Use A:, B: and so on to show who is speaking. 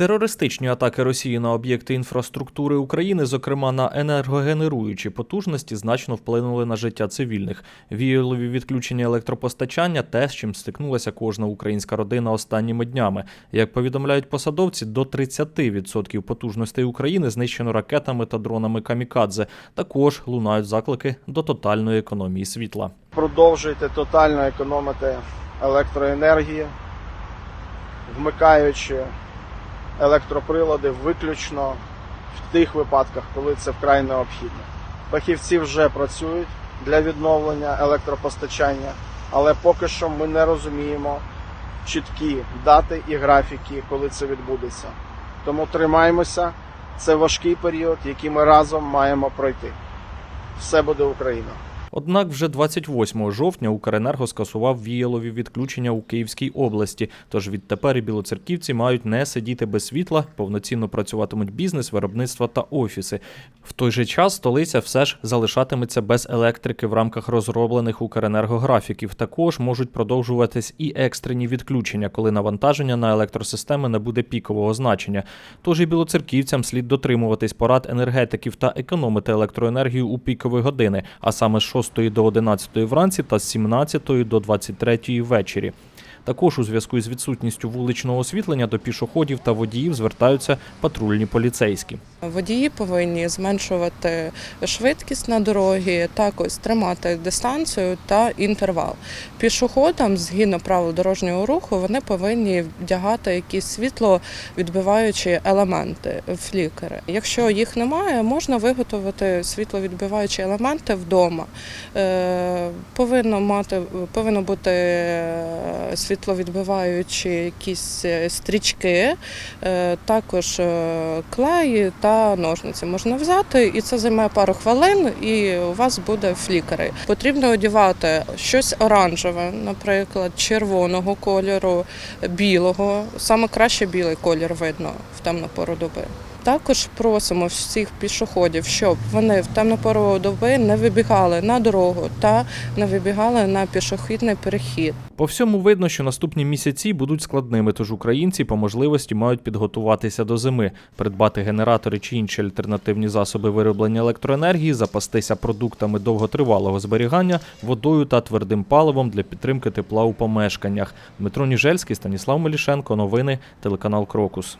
A: Терористичні атаки Росії на об'єкти інфраструктури України, зокрема на енергогенеруючі потужності, значно вплинули на життя цивільних. Віялові відключення електропостачання те, з чим стикнулася кожна українська родина останніми днями. Як повідомляють посадовці, до 30% потужностей України знищено ракетами та дронами камікадзе. Також лунають заклики до тотальної економії світла.
B: продовжуйте тотально економити електроенергії, вмикаючи електроприлади виключно в тих випадках, коли це вкрай необхідно. Фахівці вже працюють для відновлення електропостачання, але поки що ми не розуміємо чіткі дати і графіки, коли це відбудеться. Тому тримаємося. Це важкий період, який ми разом маємо пройти. Все буде Україна!
A: Однак вже 28 жовтня Укренерго скасував віялові відключення у Київській області. Тож відтепер і білоцерківці мають не сидіти без світла, повноцінно працюватимуть бізнес, виробництво та офіси. В той же час столиця все ж залишатиметься без електрики в рамках розроблених Укренерго графіків. Також можуть продовжуватись і екстрені відключення, коли навантаження на електросистеми не буде пікового значення. Тож і білоцерківцям слід дотримуватись порад енергетиків та економити електроенергію у пікові години, а саме з 6 до 11 вранці та з 17 до 23 ввечері. Також у зв'язку із відсутністю вуличного освітлення до пішоходів та водіїв звертаються патрульні поліцейські.
C: Водії повинні зменшувати швидкість на дорогі, також тримати дистанцію та інтервал. Пішоходам, згідно правил дорожнього руху, вони повинні вдягати якісь світловідбиваючі елементи, флікери. Якщо їх немає, можна виготовити світловідбиваючі елементи вдома. Е, Повинно мати повинно бути е, світловідбиваючі якісь е, стрічки, е, також е, клей та ножниці можна взяти, і це займає пару хвилин, і у вас буде флікери. Потрібно одягати щось оранжеве, наприклад, червоного кольору, білого. Саме краще білий колір видно в темну пору доби. Також просимо всіх пішоходів, щоб вони в темну пору доби не вибігали на дорогу та не вибігали на пішохідний перехід.
A: По всьому видно, що наступні місяці будуть складними, тож українці по можливості мають підготуватися до зими, придбати генератори чи інші альтернативні засоби вироблення електроенергії, запастися продуктами довготривалого зберігання, водою та твердим паливом для підтримки тепла у помешканнях. Дмитро Ніжельський, Станіслав Мелішенко, новини, телеканал Крокус.